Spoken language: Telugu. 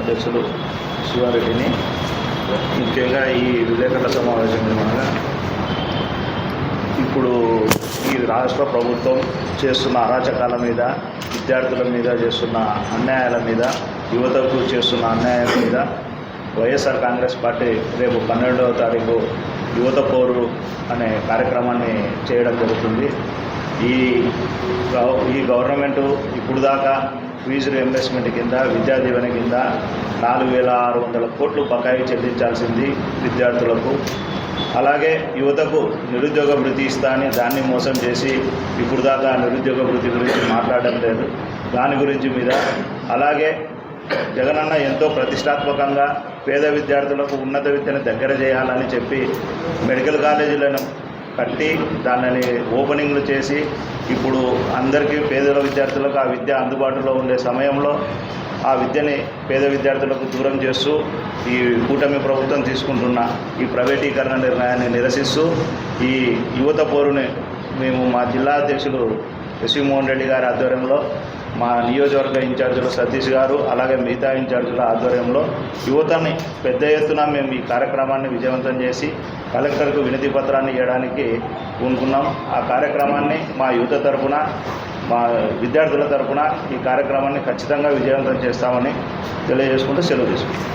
అధ్యక్షులు శివారెడ్డిని. ముఖ్యంగా ఈ విలేకరుల సమావేశం ఏమనగా ఇప్పుడు ఈ రాష్ట్ర ప్రభుత్వం చేస్తున్న అరాచకాల మీద విద్యార్థుల మీద చేస్తున్న అన్యాయాల మీద యువతకు చేస్తున్న అన్యాయాల మీద వైఎస్ఆర్ కాంగ్రెస్ పార్టీ రేపు పన్నెండవ తారీఖు యువత పోరు అనే కార్యక్రమాన్ని చేయడం జరుగుతుంది. ఈ గవ- ఈ గవర్నమెంట్ ఇప్పుడు దాకా ఫీజు రియంబర్స్మెంట్ కింద విద్యా దీవెన కింద నాలుగు వేల ఆరు వందల కోట్లు బకాయి చెల్లించాల్సింది విద్యార్థులకు. అలాగే యువతకు నిరుద్యోగ వృత్తి ఇస్తా అని దాన్ని మోసం చేసి ఇప్పుడు దాకా నిరుద్యోగ వృత్తి గురించి మాట్లాడడం లేదు. దాని గురించి మీద. అలాగే జగనన్న ఎంతో ప్రతిష్టాత్మకంగా పేద విద్యార్థులకు ఉన్నత విద్యను దగ్గర చేయాలని చెప్పి మెడికల్ కాలేజీలను కట్టి దానిని ఓపెనింగ్లు చేసి ఇప్పుడు అందరికీ పేదల విద్యార్థులకు ఆ విద్య అందుబాటులో ఉండే సమయంలో ఆ విద్యని పేద విద్యార్థులకు దూరం చేస్తూ ఈ కూటమి ప్రభుత్వం తీసుకుంటున్న ఈ ప్రైవేటీకరణ నిర్ణయాన్ని నిరసిస్తూ ఈ యువత పోరుని మేము మా జిల్లా అధ్యక్షులు ఎస్వి మోహన్ రెడ్డి గారి ఆధ్వర్యంలో మా నియోజకవర్గ ఇన్ఛార్జీలు సతీష్ గారు అలాగే మిగతా ఇన్ఛార్జీల ఆధ్వర్యంలో యువతని పెద్ద ఎత్తున మేము ఈ కార్యక్రమాన్ని విజయవంతం చేసి కలెక్టర్కు వినతి పత్రాన్ని ఇవ్వడానికి పూనుకున్నాం. ఆ కార్యక్రమాన్ని మా యువత తరఫున మా విద్యార్థుల తరపున ఈ కార్యక్రమాన్ని ఖచ్చితంగా విజయవంతం చేస్తామని తెలియజేసుకుంటూ సెలవు తీసుకుంటాం